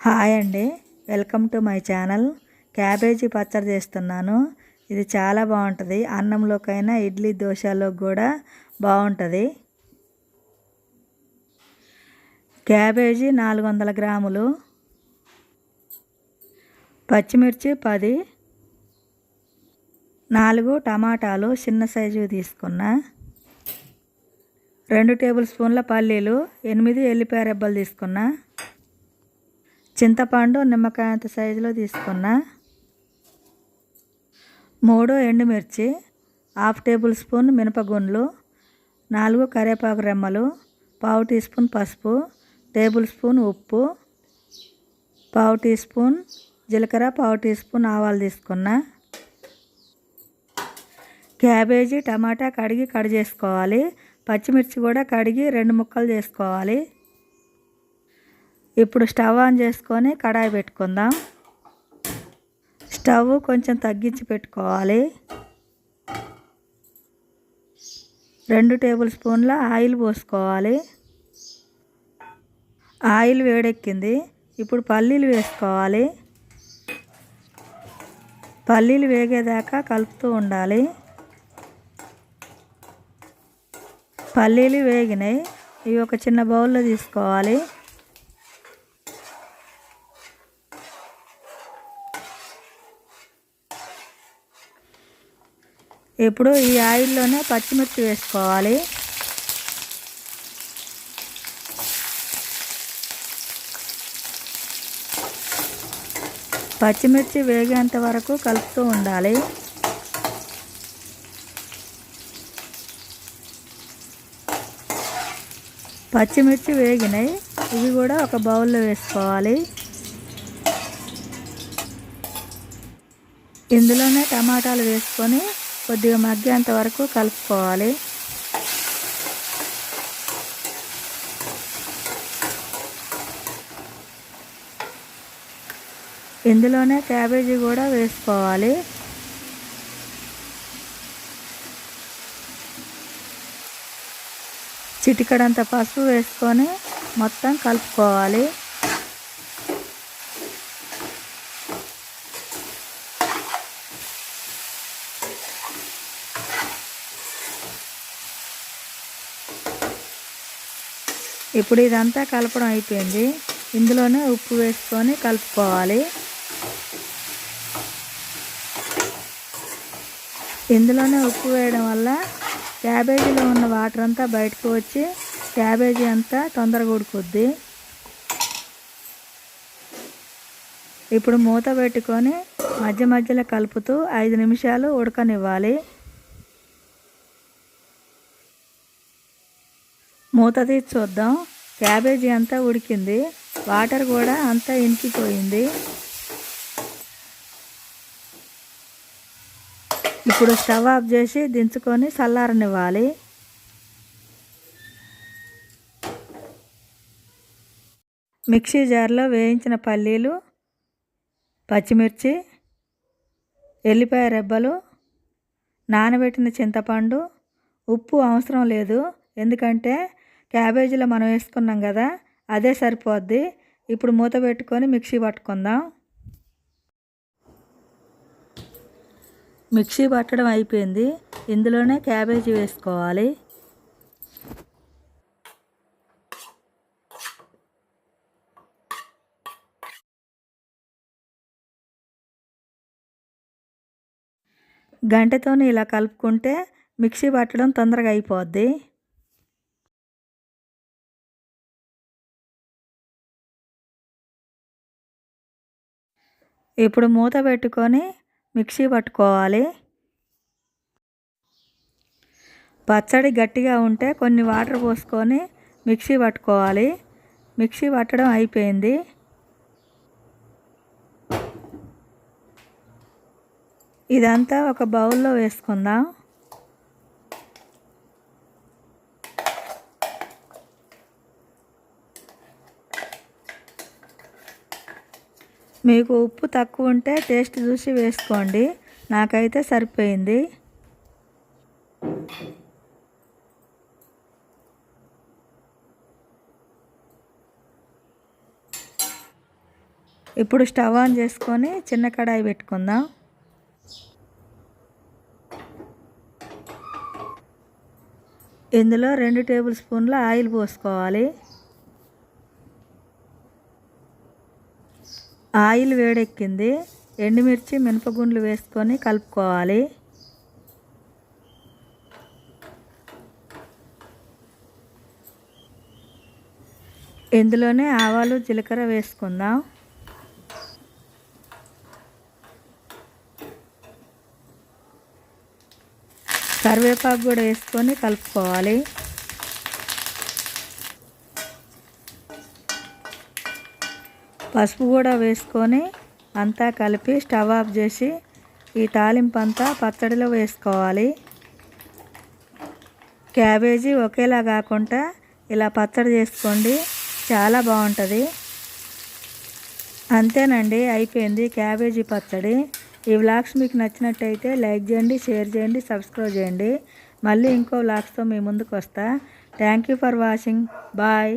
Hi అండి. Welcome to my channel. Cabbage పచ్చడి చేస్తున్నాను. ఇది చాలా బాగుంటుంది. అన్నంలోకైనా ఇడ్లీ దోశలో కూడా బాగుంటుంది. క్యాబేజీ నాలుగు వందల గ్రాములు. పచ్చిమిర్చి పది. నాలుగు టమాటాలు చిన్న సైజు తీసుకున్నా. రెండు టేబుల్ స్పూన్ల పల్లీలు ఎనిమిది ఎల్లిపాయ రెబ్బలు తీసుకున్నా. చింతపండు నిమ్మకాయ అంత సైజులో తీసుకున్న. మూడు ఎండుమిర్చి హాఫ్ టేబుల్ స్పూన్ మినపగుండ్లు నాలుగు కరివేపాకు రెమ్మలు పావు టీ స్పూన్ పసుపు టేబుల్ స్పూన్ ఉప్పు పావు టీ స్పూన్ జీలకర్ర పావు టీ స్పూన్ ఆవాలు తీసుకున్న. క్యాబేజీ టమాటా కడిగి కట్ చేసుకోవాలి. పచ్చిమిర్చి కూడా కడిగి రెండు ముక్కలు చేసుకోవాలి. ఇప్పుడు స్టవ్ ఆన్ చేసుకొని కడాయి పెట్టుకుందాం. స్టవ్ కొంచెం తగ్గించి పెట్టుకోవాలి. రెండు టేబుల్ స్పూన్ల ఆయిల్ పోసుకోవాలి. ఆయిల్ వేడెక్కింది. ఇప్పుడు పల్లీలు వేసుకోవాలి. పల్లీలు వేగేదాకా కలుపుతూ ఉండాలి. పల్లీలు వేగినాయి. ఇవి ఒక చిన్న బౌల్లో తీసుకోవాలి. ఇప్పుడు ఈ ఆయిల్లోనే పచ్చిమిర్చి వేసుకోవాలి. పచ్చిమిర్చి వేగేంత వరకు కలుపుతూ ఉండాలి. పచ్చిమిర్చి వేగినాయి. ఇవి కూడా ఒక బౌల్లో వేసుకోవాలి. ఇందులోనే టమాటాలు వేసుకొని కొద్దిగా మగ్గేంత వరకు కలుపుకోవాలి. ఇందులోనే క్యాబేజీ కూడా వేసుకోవాలి. చిటికడంత పసుపు వేసుకొని మొత్తం కలుపుకోవాలి. ఇప్పుడు ఇదంతా కలపడం అయిపోయింది. ఇందులోనే ఉప్పు వేసుకొని కలుపుకోవాలి. ఇందులోనే ఉప్పు వేయడం వల్ల క్యాబేజీలో ఉన్న వాటర్ అంతా బయటకు వచ్చి క్యాబేజీ అంతా తొందరగా ఉడుకుద్ది. ఇప్పుడు మూత పెట్టుకొని మధ్య మధ్యలో కలుపుతూ ఐదు నిమిషాలు ఉడకనివ్వాలి. మూత తీసి చూద్దాం. క్యాబేజీ అంతా ఉడికింది. వాటర్ కూడా అంతా ఇంకిపోయింది ఇప్పుడు స్టవ్ ఆఫ్ చేసి దించుకొని చల్లారనివ్వాలి. మిక్సీ జార్లో వేయించిన పల్లీలు పచ్చిమిర్చి ఎల్లిపాయ రెబ్బలు నానబెట్టిన చింతపండు. ఉప్పు అవసరం లేదు. ఎందుకంటే క్యాబేజీలో మనం వేసుకున్నాం కదా అదే సరిపోద్ది. ఇప్పుడు మూత పెట్టుకొని మిక్సీ పట్టుకుందాం. మిక్సీ పట్టడం అయిపోయింది. ఇందులోనే క్యాబేజీ వేసుకోవాలి. గంటతో ఇలా కలుపుకుంటే మిక్సీ పట్టడం తొందరగా అయిపోద్ది. ఇప్పుడు మూత పెట్టుకొని మిక్సీ పట్టుకోవాలి. పచ్చడి గట్టిగా ఉంటే కొన్ని వాటర్ పోసుకొని మిక్సీ పట్టుకోవాలి. మిక్సీ పట్టడం అయిపోయింది. ఇదంతా ఒక బౌల్లో వేసుకుందాం. మీకు ఉప్పు తక్కువ ఉంటే టేస్ట్ చూసి వేసుకోండి. నాకైతే సరిపోయింది. ఇప్పుడు స్టవ్ ఆన్ చేసుకొని చిన్న కడాయి పెట్టుకుందాం. ఇందులో రెండు టేబుల్ స్పూన్ల ఆయిల్ పోసుకోవాలి. ఆయిల్ వేడెక్కింది. ఎండుమిర్చి మినపగుండ్లు వేసుకొని కలుపుకోవాలి. ఇందులోనే ఆవాలు జీలకర్ర వేసుకుందాం. కరివేపాకు కూడా వేసుకొని కలుపుకోవాలి. పసుపు కూడా వేసుకొని అంతా కలిపి స్టవ్ ఆఫ్ చేసి ఈ తాలింపు అంతా పచ్చడిలో వేసుకోవాలి. క్యాబేజీ ఒకేలా కాకుండా ఇలా పచ్చడి చేసుకోండి చాలా బాగుంటుంది. అంతేనండి అయిపోయింది క్యాబేజీ పచ్చడి. ఈ వ్లాగ్స్ మీకు నచ్చినట్టయితే లైక్ చేయండి షేర్ చేయండి సబ్స్క్రైబ్ చేయండి. మళ్ళీ ఇంకో వ్లాగ్స్తో మీ ముందుకు వస్తా thank you for watching. Bye.